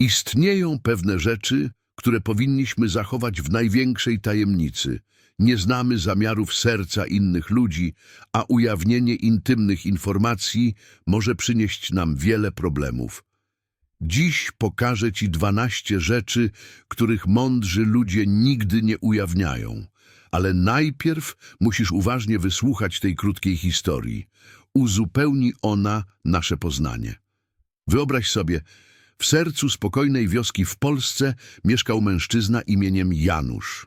Istnieją pewne rzeczy, które powinniśmy zachować w największej tajemnicy. Nie znamy zamiarów serca innych ludzi, a ujawnienie intymnych informacji może przynieść nam wiele problemów. Dziś pokażę Ci 12 rzeczy, których mądrzy ludzie nigdy nie ujawniają. Ale najpierw musisz uważnie wysłuchać tej krótkiej historii. Uzupełni ona nasze poznanie. Wyobraź sobie, w sercu spokojnej wioski w Polsce mieszkał mężczyzna imieniem Janusz.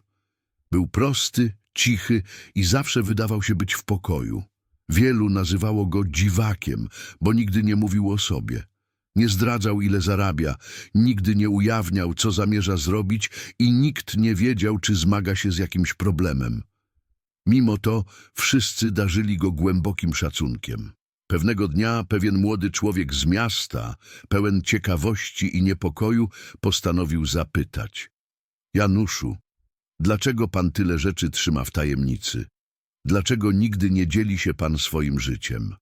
Był prosty, cichy i zawsze wydawał się być w pokoju. Wielu nazywało go dziwakiem, bo nigdy nie mówił o sobie. Nie zdradzał, ile zarabia, nigdy nie ujawniał, co zamierza zrobić i nikt nie wiedział, czy zmaga się z jakimś problemem. Mimo to wszyscy darzyli go głębokim szacunkiem. Pewnego dnia pewien młody człowiek z miasta, pełen ciekawości i niepokoju, postanowił zapytać. Januszu, dlaczego pan tyle rzeczy trzyma w tajemnicy? Dlaczego nigdy nie dzieli się pan swoim życiem?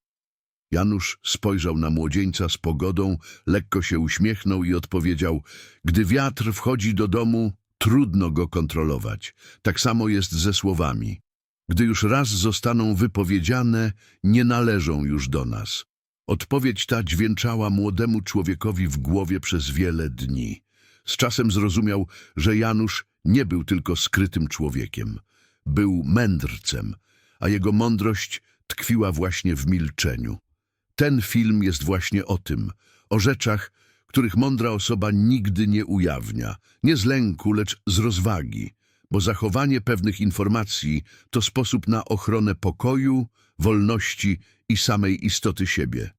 Janusz spojrzał na młodzieńca z pogodą, lekko się uśmiechnął i odpowiedział Gdy wiatr wchodzi do domu, trudno go kontrolować. Tak samo jest ze słowami. Gdy już raz zostaną wypowiedziane, nie należą już do nas. Odpowiedź ta dźwięczała młodemu człowiekowi w głowie przez wiele dni. Z czasem zrozumiał, że Janusz nie był tylko skrytym człowiekiem. Był mędrcem, a jego mądrość tkwiła właśnie w milczeniu. Ten film jest właśnie o tym, o rzeczach, których mądra osoba nigdy nie ujawnia, nie z lęku, lecz z rozwagi, bo zachowanie pewnych informacji to sposób na ochronę pokoju, wolności i samej istoty siebie.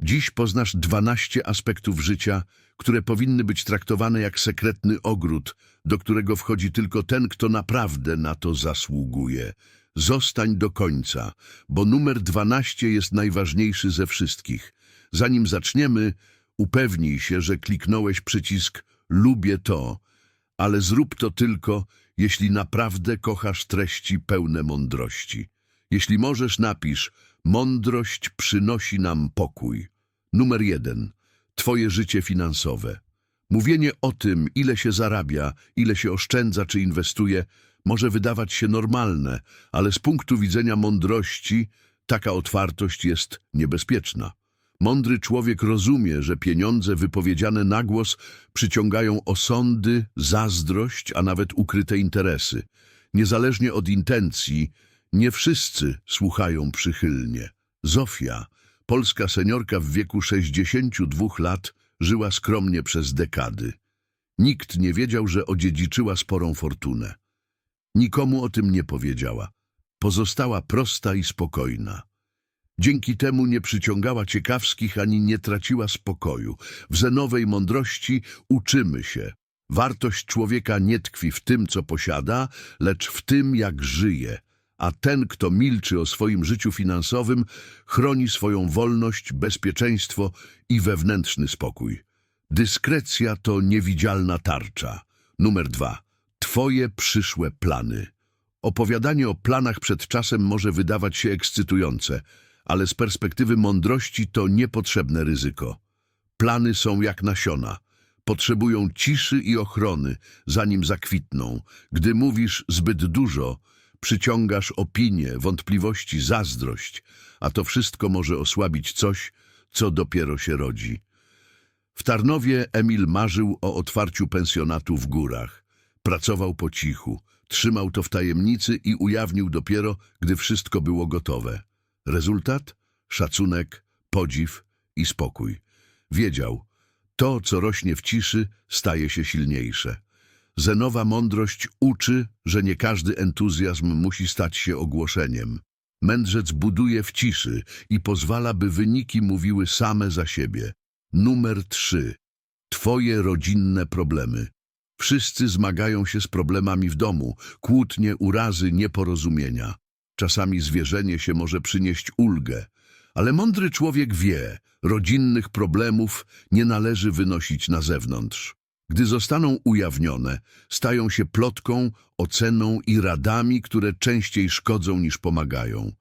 Dziś poznasz 12 aspektów życia, które powinny być traktowane jak sekretny ogród, do którego wchodzi tylko ten, kto naprawdę na to zasługuje. Zostań do końca, bo numer 12 jest najważniejszy ze wszystkich. Zanim zaczniemy, upewnij się, że kliknąłeś przycisk Lubię to, ale zrób to tylko, jeśli naprawdę kochasz treści pełne mądrości. Jeśli możesz, napisz Mądrość przynosi nam pokój. Numer jeden. Twoje życie finansowe. Mówienie o tym, ile się zarabia, ile się oszczędza czy inwestuje, może wydawać się normalne, ale z punktu widzenia mądrości taka otwartość jest niebezpieczna. Mądry człowiek rozumie, że pieniądze wypowiedziane na głos przyciągają osądy, zazdrość, a nawet ukryte interesy. Niezależnie od intencji, nie wszyscy słuchają przychylnie. Zofia, polska seniorka w wieku 62 lat, żyła skromnie przez dekady. Nikt nie wiedział, że odziedziczyła sporą fortunę. Nikomu o tym nie powiedziała. Pozostała prosta i spokojna. Dzięki temu nie przyciągała ciekawskich ani nie traciła spokoju. W zenowej mądrości uczymy się. Wartość człowieka nie tkwi w tym, co posiada, lecz w tym, jak żyje. A ten, kto milczy o swoim życiu finansowym, chroni swoją wolność, bezpieczeństwo i wewnętrzny spokój. Dyskrecja to niewidzialna tarcza. Numer dwa. Twoje przyszłe plany. Opowiadanie o planach przed czasem może wydawać się ekscytujące, ale z perspektywy mądrości to niepotrzebne ryzyko. Plany są jak nasiona. Potrzebują ciszy i ochrony, zanim zakwitną. Gdy mówisz zbyt dużo, przyciągasz opinię, wątpliwości, zazdrość, a to wszystko może osłabić coś, co dopiero się rodzi. W Tarnowie Emil marzył o otwarciu pensjonatu w górach. Pracował po cichu, trzymał to w tajemnicy i ujawnił dopiero, gdy wszystko było gotowe. Rezultat? Szacunek, podziw i spokój. Wiedział, to, co rośnie w ciszy, staje się silniejsze. Zenowa mądrość uczy, że nie każdy entuzjazm musi stać się ogłoszeniem. Mędrzec buduje w ciszy i pozwala, by wyniki mówiły same za siebie. Numer 3. Twoje rodzinne problemy. Wszyscy zmagają się z problemami w domu, kłótnie, urazy, nieporozumienia. Czasami zwierzenie się może przynieść ulgę, ale mądry człowiek wie, rodzinnych problemów nie należy wynosić na zewnątrz. Gdy zostaną ujawnione, stają się plotką, oceną i radami, które częściej szkodzą niż pomagają.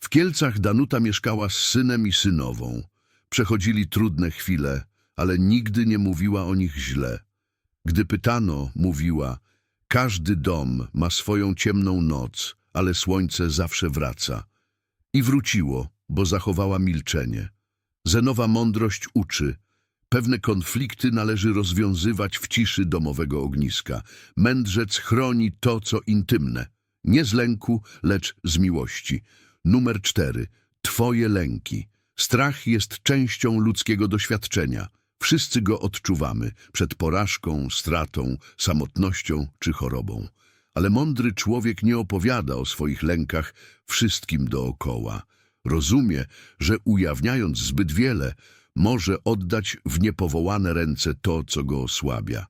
W Kielcach Danuta mieszkała z synem i synową. Przechodzili trudne chwile, ale nigdy nie mówiła o nich źle. Gdy pytano, mówiła, każdy dom ma swoją ciemną noc, ale słońce zawsze wraca. I wróciło, bo zachowała milczenie. Zenowa mądrość uczy. Pewne konflikty należy rozwiązywać w ciszy domowego ogniska. Mędrzec chroni to, co intymne. Nie z lęku, lecz z miłości. Numer cztery. Twoje lęki. Strach jest częścią ludzkiego doświadczenia. Wszyscy go odczuwamy przed porażką, stratą, samotnością czy chorobą. Ale mądry człowiek nie opowiada o swoich lękach wszystkim dookoła. Rozumie, że ujawniając zbyt wiele, może oddać w niepowołane ręce to, co go osłabia.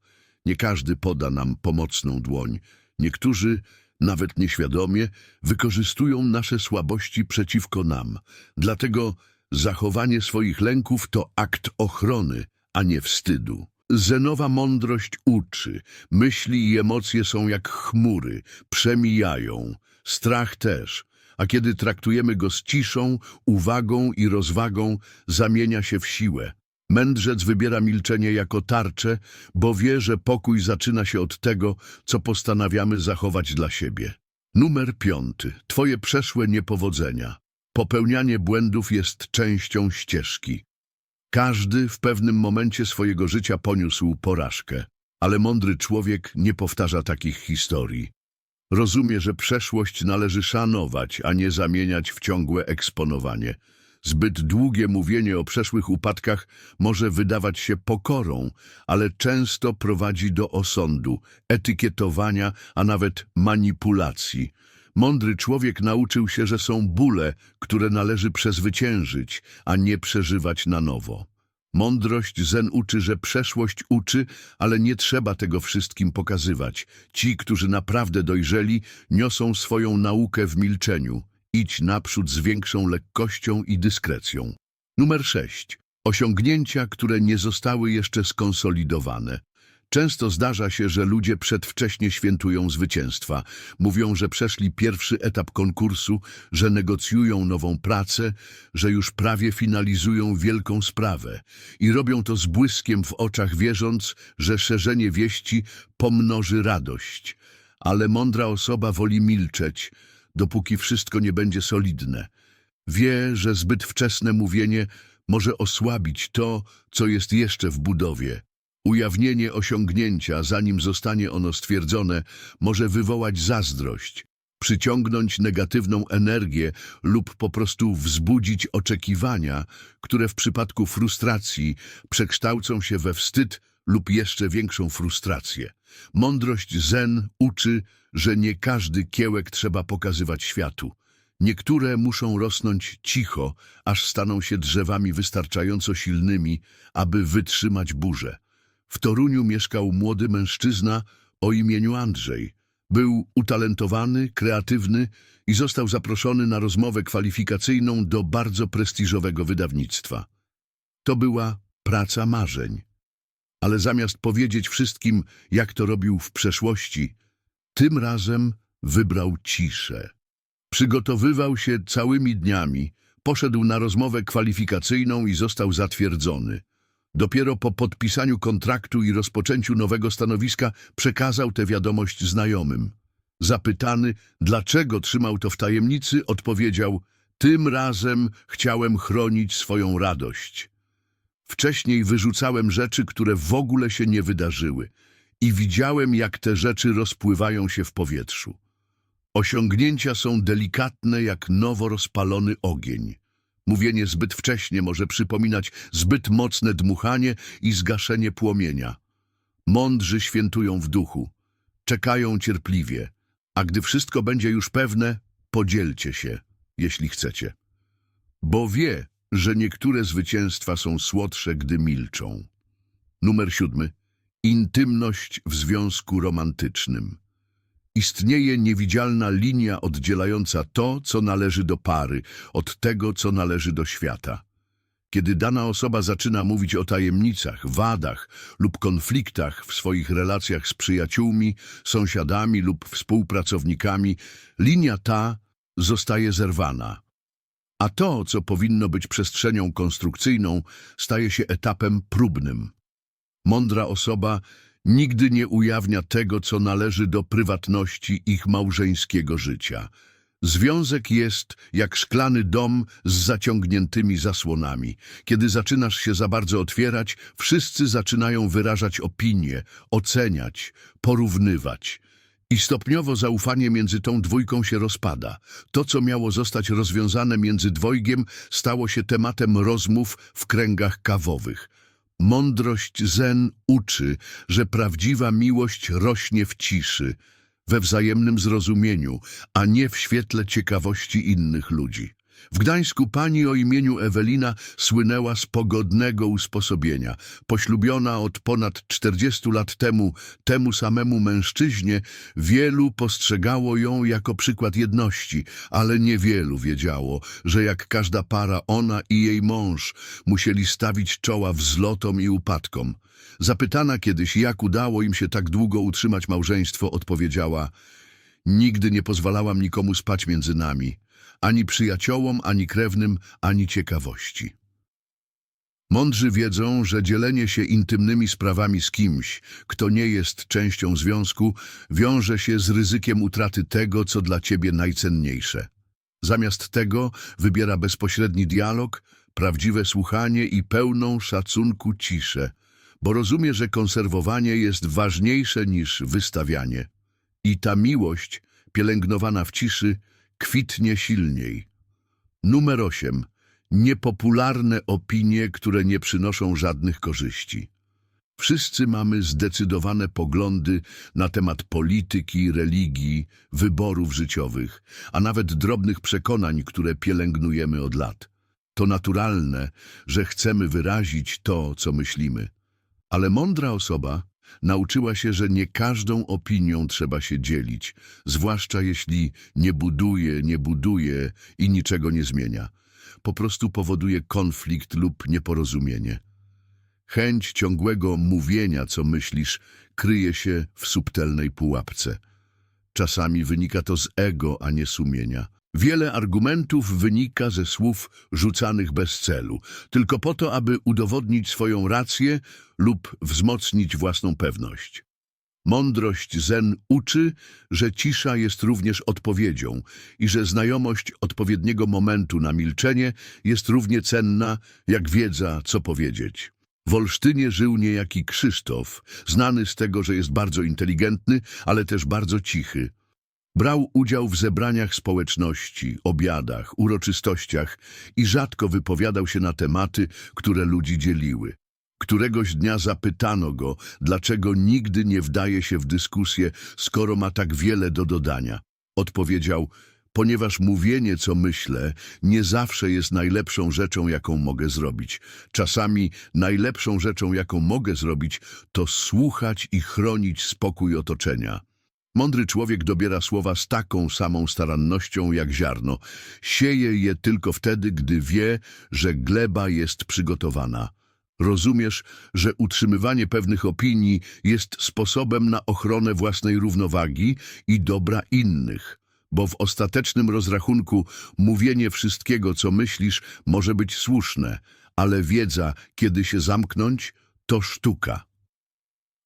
Nie każdy poda nam pomocną dłoń. Niektórzy, nawet nieświadomie, wykorzystują nasze słabości przeciwko nam. Dlatego zachowanie swoich lęków to akt ochrony, a nie wstydu. Zenowa mądrość uczy. Myśli i emocje są jak chmury, przemijają. Strach też. A kiedy traktujemy go z ciszą, uwagą i rozwagą, zamienia się w siłę. Mędrzec wybiera milczenie jako tarczę, bo wie, że pokój zaczyna się od tego, co postanawiamy zachować dla siebie. Numer piąty. Twoje przeszłe niepowodzenia. Popełnianie błędów jest częścią ścieżki. Każdy w pewnym momencie swojego życia poniósł porażkę, ale mądry człowiek nie powtarza takich historii. Rozumie, że przeszłość należy szanować, a nie zamieniać w ciągłe eksponowanie. Zbyt długie mówienie o przeszłych upadkach może wydawać się pokorą, ale często prowadzi do osądu, etykietowania, a nawet manipulacji. Mądry człowiek nauczył się, że są bóle, które należy przezwyciężyć, a nie przeżywać na nowo. Mądrość zen uczy, że przeszłość uczy, ale nie trzeba tego wszystkim pokazywać. Ci, którzy naprawdę dojrzeli, niosą swoją naukę w milczeniu. Idź naprzód z większą lekkością i dyskrecją. Numer 6. Osiągnięcia, które nie zostały jeszcze skonsolidowane. Często zdarza się, że ludzie przedwcześnie świętują zwycięstwa. Mówią, że przeszli pierwszy etap konkursu, że negocjują nową pracę, że już prawie finalizują wielką sprawę. I robią to z błyskiem w oczach, wierząc, że szerzenie wieści pomnoży radość. Ale mądra osoba woli milczeć, dopóki wszystko nie będzie solidne. Wie, że zbyt wczesne mówienie może osłabić to, co jest jeszcze w budowie. Ujawnienie osiągnięcia, zanim zostanie ono stwierdzone, może wywołać zazdrość, przyciągnąć negatywną energię lub po prostu wzbudzić oczekiwania, które w przypadku frustracji przekształcą się we wstyd lub jeszcze większą frustrację. Mądrość zen uczy, że nie każdy kiełek trzeba pokazywać światu. Niektóre muszą rosnąć cicho, aż staną się drzewami wystarczająco silnymi, aby wytrzymać burzę. W Toruniu mieszkał młody mężczyzna o imieniu Andrzej. Był utalentowany, kreatywny i został zaproszony na rozmowę kwalifikacyjną do bardzo prestiżowego wydawnictwa. To była praca marzeń. Ale zamiast powiedzieć wszystkim, jak to robił w przeszłości, tym razem wybrał ciszę. Przygotowywał się całymi dniami, poszedł na rozmowę kwalifikacyjną i został zatwierdzony. Dopiero po podpisaniu kontraktu i rozpoczęciu nowego stanowiska przekazał tę wiadomość znajomym. Zapytany, dlaczego trzymał to w tajemnicy, odpowiedział: Tym razem chciałem chronić swoją radość. Wcześniej wyrzucałem rzeczy, które w ogóle się nie wydarzyły i widziałem, jak te rzeczy rozpływają się w powietrzu. Osiągnięcia są delikatne jak nowo rozpalony ogień. Mówienie zbyt wcześnie może przypominać zbyt mocne dmuchanie i zgaszenie płomienia. Mądrzy świętują w duchu, czekają cierpliwie, a gdy wszystko będzie już pewne, podzielcie się, jeśli chcecie. Bo wie, że niektóre zwycięstwa są słodsze, gdy milczą. Numer siódmy. Intymność w związku romantycznym. Istnieje niewidzialna linia oddzielająca to, co należy do pary, od tego, co należy do świata. Kiedy dana osoba zaczyna mówić o tajemnicach, wadach lub konfliktach w swoich relacjach z przyjaciółmi, sąsiadami lub współpracownikami, linia ta zostaje zerwana. a to, co powinno być przestrzenią konstrukcyjną, staje się etapem próbnym. Mądra osoba nigdy nie ujawnia tego, co należy do prywatności ich małżeńskiego życia. Związek jest jak szklany dom z zaciągniętymi zasłonami. Kiedy zaczynasz się za bardzo otwierać, wszyscy zaczynają wyrażać opinie, oceniać, porównywać. I stopniowo zaufanie między tą dwójką się rozpada. To, co miało zostać rozwiązane między dwojgiem, stało się tematem rozmów w kręgach kawowych. Mądrość zen uczy, że prawdziwa miłość rośnie w ciszy, we wzajemnym zrozumieniu, a nie w świetle ciekawości innych ludzi. W Gdańsku pani o imieniu Ewelina słynęła z pogodnego usposobienia. Poślubiona od ponad 40 lat temu temu samemu mężczyźnie, wielu postrzegało ją jako przykład jedności, ale niewielu wiedziało, że jak każda para ona i jej mąż musieli stawić czoła wzlotom i upadkom. Zapytana kiedyś, jak udało im się tak długo utrzymać małżeństwo, odpowiedziała Nigdy nie pozwalałam nikomu spać między nami, ani przyjaciołom, ani krewnym, ani ciekawości. Mądrzy wiedzą, że dzielenie się intymnymi sprawami z kimś, kto nie jest częścią związku, wiąże się z ryzykiem utraty tego, co dla ciebie najcenniejsze. Zamiast tego wybiera bezpośredni dialog, prawdziwe słuchanie i pełną szacunku ciszę, bo rozumie, że konserwowanie jest ważniejsze niż wystawianie. I ta miłość, pielęgnowana w ciszy, kwitnie silniej. Numer 8. Niepopularne opinie, które nie przynoszą żadnych korzyści. Wszyscy mamy zdecydowane poglądy na temat polityki, religii, wyborów życiowych, a nawet drobnych przekonań, które pielęgnujemy od lat. To naturalne, że chcemy wyrazić to, co myślimy. Ale mądra osoba nauczyła się, że nie każdą opinią trzeba się dzielić, zwłaszcza jeśli nie buduje, nie buduje i niczego nie zmienia. Po prostu powoduje konflikt lub nieporozumienie. Chęć ciągłego mówienia, co myślisz, kryje się w subtelnej pułapce. Czasami wynika to z ego, a nie sumienia. Wiele argumentów wynika ze słów rzucanych bez celu, tylko po to, aby udowodnić swoją rację lub wzmocnić własną pewność. Mądrość zen uczy, że cisza jest również odpowiedzią i że znajomość odpowiedniego momentu na milczenie jest równie cenna jak wiedza, co powiedzieć. W Olsztynie żył niejaki Krzysztof, znany z tego, że jest bardzo inteligentny, ale też bardzo cichy. Brał udział w zebraniach społeczności, obiadach, uroczystościach i rzadko wypowiadał się na tematy, które ludzi dzieliły. Któregoś dnia zapytano go, dlaczego nigdy nie wdaje się w dyskusję, skoro ma tak wiele do dodania. Odpowiedział, ponieważ mówienie, co myślę, nie zawsze jest najlepszą rzeczą, jaką mogę zrobić. Czasami najlepszą rzeczą, jaką mogę zrobić, to słuchać i chronić spokój otoczenia. Mądry człowiek dobiera słowa z taką samą starannością jak ziarno. Sieje je tylko wtedy, gdy wie, że gleba jest przygotowana. Rozumiesz, że utrzymywanie pewnych opinii jest sposobem na ochronę własnej równowagi i dobra innych, bo w ostatecznym rozrachunku mówienie wszystkiego, co myślisz, może być słuszne, ale wiedza, kiedy się zamknąć, to sztuka.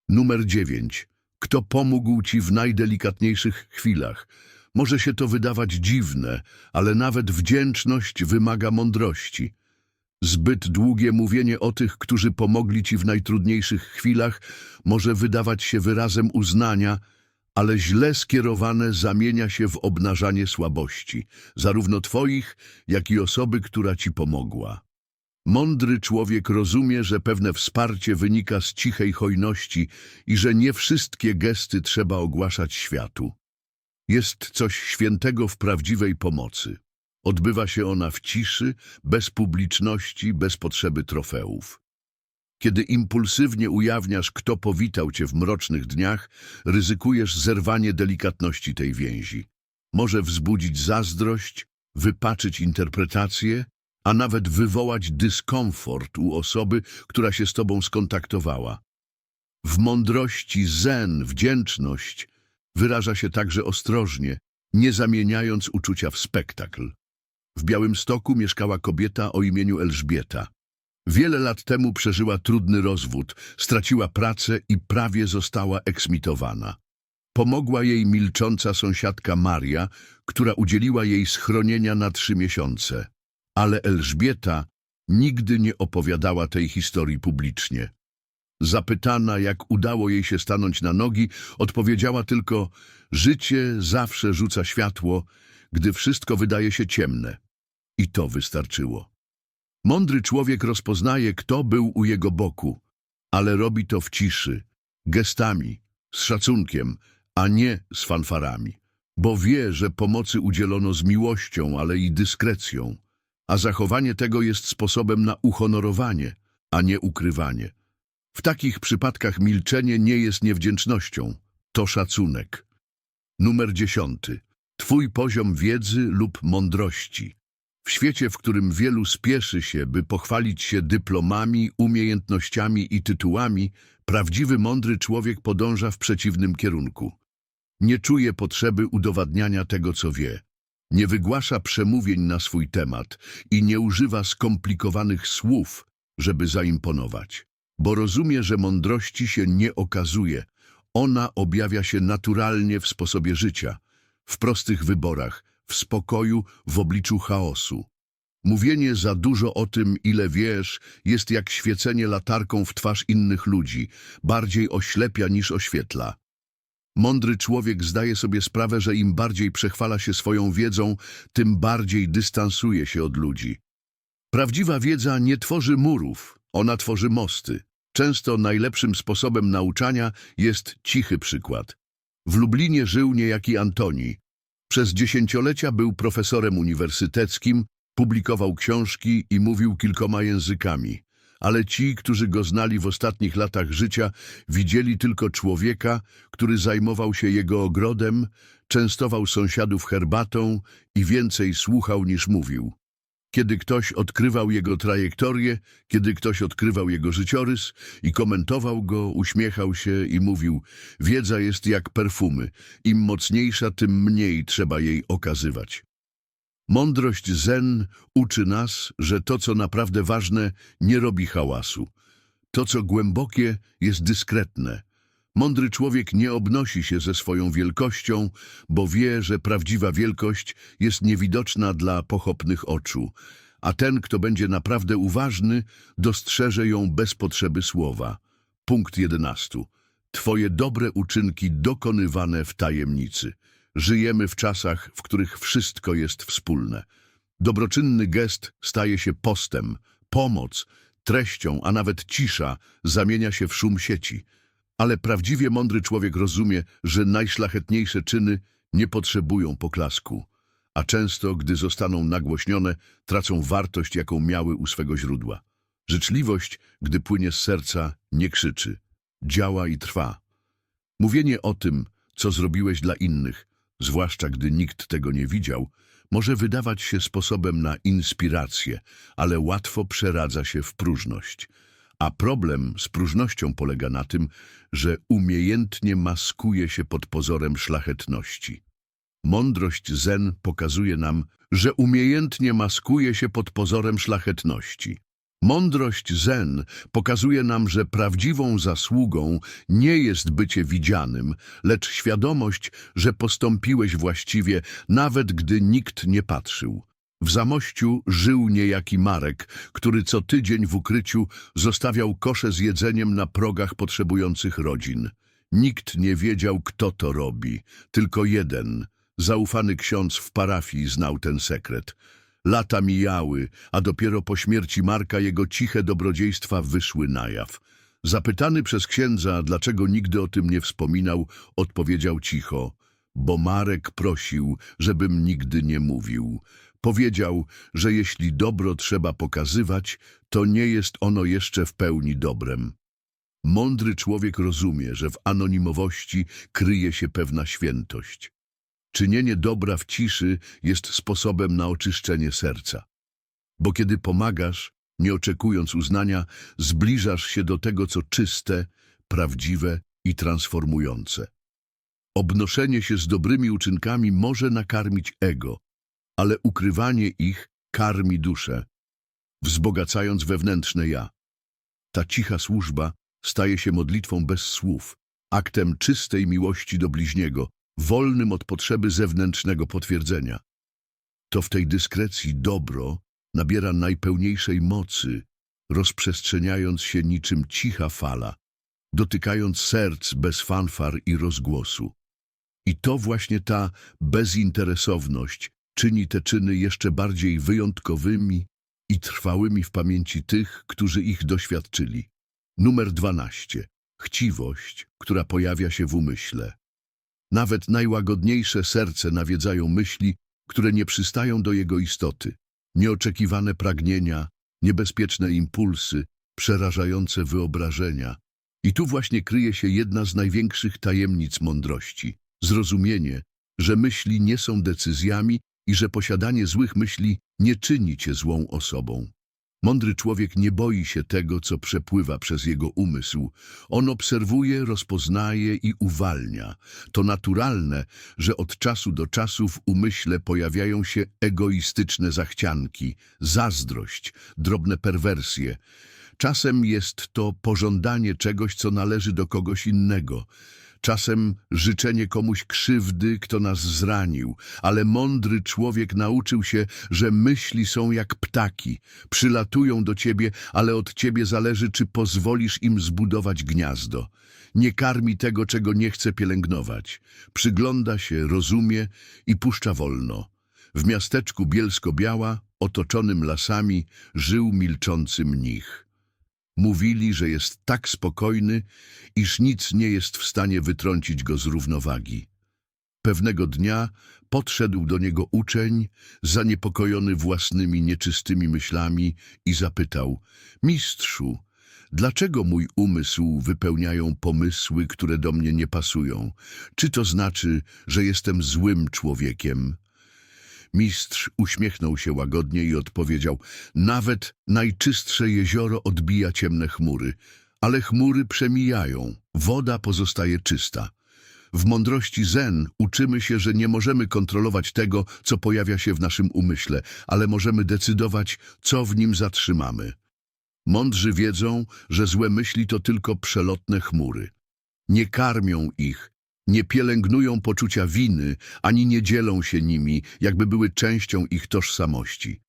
Numer 9. Kto pomógł ci w najdelikatniejszych chwilach? Może się to wydawać dziwne, ale nawet wdzięczność wymaga mądrości. Zbyt długie mówienie o tych, którzy pomogli ci w najtrudniejszych chwilach, może wydawać się wyrazem uznania, ale źle skierowane zamienia się w obnażanie słabości, zarówno twoich, jak i osoby, która ci pomogła. Mądry człowiek rozumie, że pewne wsparcie wynika z cichej hojności i że nie wszystkie gesty trzeba ogłaszać światu. Jest coś świętego w prawdziwej pomocy. Odbywa się ona w ciszy, bez publiczności, bez potrzeby trofeów. Kiedy impulsywnie ujawniasz, kto powitał cię w mrocznych dniach, ryzykujesz zerwanie delikatności tej więzi. Może wzbudzić zazdrość, wypaczyć interpretację, a nawet wywołać dyskomfort u osoby, która się z tobą skontaktowała. W mądrości zen, wdzięczność wyraża się także ostrożnie, nie zamieniając uczucia w spektakl. W Białymstoku mieszkała kobieta o imieniu Elżbieta. Wiele lat temu przeżyła trudny rozwód, straciła pracę i prawie została eksmitowana. Pomogła jej milcząca sąsiadka Maria, która udzieliła jej schronienia na trzy miesiące. Ale Elżbieta nigdy nie opowiadała tej historii publicznie. Zapytana, jak udało jej się stanąć na nogi, odpowiedziała tylko: Życie zawsze rzuca światło, gdy wszystko wydaje się ciemne. I to wystarczyło. Mądry człowiek rozpoznaje, kto był u jego boku, ale robi to w ciszy, gestami, z szacunkiem, a nie z fanfarami, bo wie, że pomocy udzielono z miłością, ale i dyskrecją, a zachowanie tego jest sposobem na uhonorowanie, a nie ukrywanie. W takich przypadkach milczenie nie jest niewdzięcznością, to szacunek. Numer dziesiąty. Twój poziom wiedzy lub mądrości. W świecie, w którym wielu spieszy się, by pochwalić się dyplomami, umiejętnościami i tytułami, prawdziwy mądry człowiek podąża w przeciwnym kierunku. Nie czuje potrzeby udowadniania tego, co wie. Nie wygłasza przemówień na swój temat i nie używa skomplikowanych słów, żeby zaimponować. Bo rozumie, że mądrości się nie okazuje. Ona objawia się naturalnie w sposobie życia, w prostych wyborach, w spokoju w obliczu chaosu. Mówienie za dużo o tym, ile wiesz, jest jak świecenie latarką w twarz innych ludzi, bardziej oślepia niż oświetla. Mądry człowiek zdaje sobie sprawę, że im bardziej przechwala się swoją wiedzą, tym bardziej dystansuje się od ludzi. Prawdziwa wiedza nie tworzy murów, ona tworzy mosty. Często najlepszym sposobem nauczania jest cichy przykład. W Lublinie żył niejaki Antoni. Przez dziesięciolecia był profesorem uniwersyteckim, publikował książki i mówił kilkoma językami. Ale ci, którzy go znali w ostatnich latach życia, widzieli tylko człowieka, który zajmował się jego ogrodem, częstował sąsiadów herbatą i więcej słuchał niż mówił. Kiedy ktoś odkrywał jego trajektorię, kiedy ktoś odkrywał jego życiorys i komentował go, uśmiechał się i mówił Wiedza jest jak perfumy, im mocniejsza, tym mniej trzeba jej okazywać. Mądrość zen uczy nas, że to, co naprawdę ważne, nie robi hałasu. To, co głębokie, jest dyskretne. Mądry człowiek nie obnosi się ze swoją wielkością, bo wie, że prawdziwa wielkość jest niewidoczna dla pochopnych oczu, a ten, kto będzie naprawdę uważny, dostrzeże ją bez potrzeby słowa. Punkt 11. Twoje dobre uczynki dokonywane w tajemnicy. Żyjemy w czasach, w których wszystko jest wspólne. Dobroczynny gest staje się postem, pomoc, treścią, a nawet cisza zamienia się w szum sieci. Ale prawdziwie mądry człowiek rozumie, że najszlachetniejsze czyny nie potrzebują poklasku, a często, gdy zostaną nagłośnione, tracą wartość, jaką miały u swego źródła. Życzliwość, gdy płynie z serca, nie krzyczy, działa i trwa. Mówienie o tym, co zrobiłeś dla innych, zwłaszcza gdy nikt tego nie widział, może wydawać się sposobem na inspirację, ale łatwo przeradza się w próżność. A problem z próżnością polega na tym, że umiejętnie maskuje się pod pozorem szlachetności. Mądrość zen pokazuje nam, że umiejętnie maskuje się pod pozorem szlachetności. Mądrość zen pokazuje nam, że prawdziwą zasługą nie jest bycie widzianym, lecz świadomość, że postąpiłeś właściwie, nawet gdy nikt nie patrzył. W Zamościu żył niejaki Marek, który co tydzień w ukryciu zostawiał kosze z jedzeniem na progach potrzebujących rodzin. Nikt nie wiedział, kto to robi, tylko jeden. Zaufany ksiądz w parafii znał ten sekret. Lata mijały, a dopiero po śmierci Marka jego ciche dobrodziejstwa wyszły na jaw. Zapytany przez księdza, dlaczego nigdy o tym nie wspominał, odpowiedział cicho, bo Marek prosił, żebym nigdy nie mówił. Powiedział, że jeśli dobro trzeba pokazywać, to nie jest ono jeszcze w pełni dobrem. Mądry człowiek rozumie, że w anonimowości kryje się pewna świętość. Czynienie dobra w ciszy jest sposobem na oczyszczenie serca. Bo kiedy pomagasz, nie oczekując uznania, zbliżasz się do tego, co czyste, prawdziwe i transformujące. Obnoszenie się z dobrymi uczynkami może nakarmić ego, ale ukrywanie ich karmi duszę, wzbogacając wewnętrzne ja. Ta cicha służba staje się modlitwą bez słów, aktem czystej miłości do bliźniego, wolnym od potrzeby zewnętrznego potwierdzenia. To w tej dyskrecji dobro nabiera najpełniejszej mocy, rozprzestrzeniając się niczym cicha fala, dotykając serc bez fanfar i rozgłosu. I to właśnie ta bezinteresowność czyni te czyny jeszcze bardziej wyjątkowymi i trwałymi w pamięci tych, którzy ich doświadczyli. Numer 12. Chciwość, która pojawia się w umyśle. Nawet najłagodniejsze serce nawiedzają myśli, które nie przystają do jego istoty. Nieoczekiwane pragnienia, niebezpieczne impulsy, przerażające wyobrażenia. I tu właśnie kryje się jedna z największych tajemnic mądrości. Zrozumienie, że myśli nie są decyzjami i że posiadanie złych myśli nie czyni cię złą osobą. Mądry człowiek nie boi się tego, co przepływa przez jego umysł. On obserwuje, rozpoznaje i uwalnia. To naturalne, że od czasu do czasu w umyśle pojawiają się egoistyczne zachcianki, zazdrość, drobne perwersje. Czasem jest to pożądanie czegoś, co należy do kogoś innego. Czasem życzenie komuś krzywdy, kto nas zranił, ale mądry człowiek nauczył się, że myśli są jak ptaki, przylatują do ciebie, ale od ciebie zależy, czy pozwolisz im zbudować gniazdo. Nie karmi tego, czego nie chce pielęgnować. Przygląda się, rozumie i puszcza wolno. W miasteczku Bielsko-Biała, otoczonym lasami, żył milczący mnich. Mówili, że jest tak spokojny, iż nic nie jest w stanie wytrącić go z równowagi. Pewnego dnia podszedł do niego uczeń, zaniepokojony własnymi nieczystymi myślami i zapytał – Mistrzu, dlaczego mój umysł wypełniają pomysły, które do mnie nie pasują? Czy to znaczy, że jestem złym człowiekiem? Mistrz uśmiechnął się łagodnie i odpowiedział Nawet najczystsze jezioro odbija ciemne chmury, ale chmury przemijają, woda pozostaje czysta. W mądrości zen uczymy się, że nie możemy kontrolować tego, co pojawia się w naszym umyśle, ale możemy decydować, co w nim zatrzymamy. Mądrzy wiedzą, że złe myśli to tylko przelotne chmury. Nie karmią ich, nie pielęgnują poczucia winy, ani nie dzielą się nimi, jakby były częścią ich tożsamości.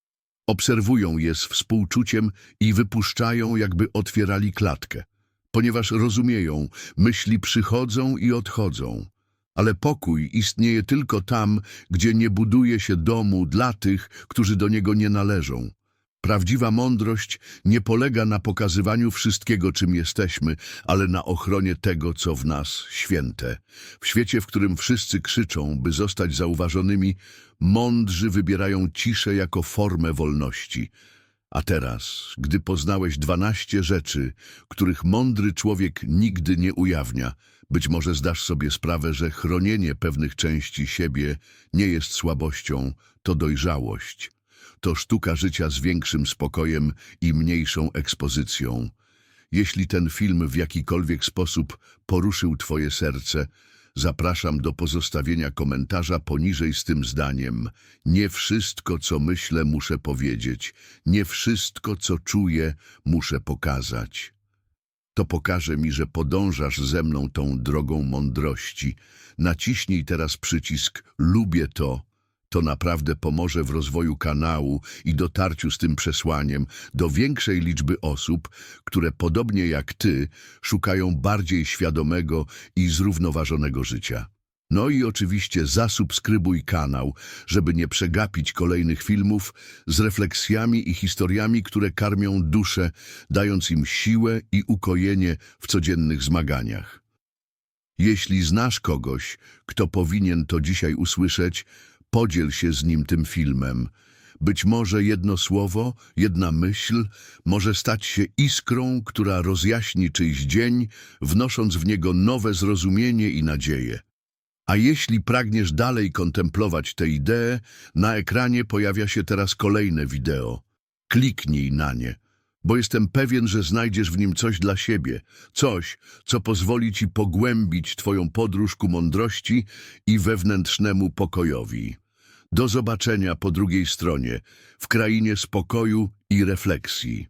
Obserwują je z współczuciem i wypuszczają, jakby otwierali klatkę. Ponieważ rozumieją, myśli przychodzą i odchodzą. Ale pokój istnieje tylko tam, gdzie nie buduje się domu dla tych, którzy do niego nie należą. Prawdziwa mądrość nie polega na pokazywaniu wszystkiego, czym jesteśmy, ale na ochronie tego, co w nas święte. W świecie, w którym wszyscy krzyczą, by zostać zauważonymi, mądrzy wybierają ciszę jako formę wolności. A teraz, gdy poznałeś dwanaście rzeczy, których mądry człowiek nigdy nie ujawnia, być może zdasz sobie sprawę, że chronienie pewnych części siebie nie jest słabością, to dojrzałość to sztuka życia z większym spokojem i mniejszą ekspozycją. Jeśli ten film w jakikolwiek sposób poruszył Twoje serce, zapraszam do pozostawienia komentarza poniżej z tym zdaniem. Nie wszystko, co myślę, muszę powiedzieć. Nie wszystko, co czuję, muszę pokazać. To pokaże mi, że podążasz ze mną tą drogą mądrości. Naciśnij teraz przycisk Lubię to to naprawdę pomoże w rozwoju kanału i dotarciu z tym przesłaniem do większej liczby osób, które podobnie jak ty szukają bardziej świadomego i zrównoważonego życia. No i oczywiście zasubskrybuj kanał, żeby nie przegapić kolejnych filmów z refleksjami i historiami, które karmią duszę, dając im siłę i ukojenie w codziennych zmaganiach. Jeśli znasz kogoś, kto powinien to dzisiaj usłyszeć, Podziel się z nim tym filmem. Być może jedno słowo, jedna myśl może stać się iskrą, która rozjaśni czyjś dzień, wnosząc w niego nowe zrozumienie i nadzieję. A jeśli pragniesz dalej kontemplować tę ideę, na ekranie pojawia się teraz kolejne wideo. Kliknij na nie, bo jestem pewien, że znajdziesz w nim coś dla siebie, coś, co pozwoli ci pogłębić twoją podróż ku mądrości i wewnętrznemu pokojowi. Do zobaczenia po drugiej stronie, w krainie spokoju i refleksji.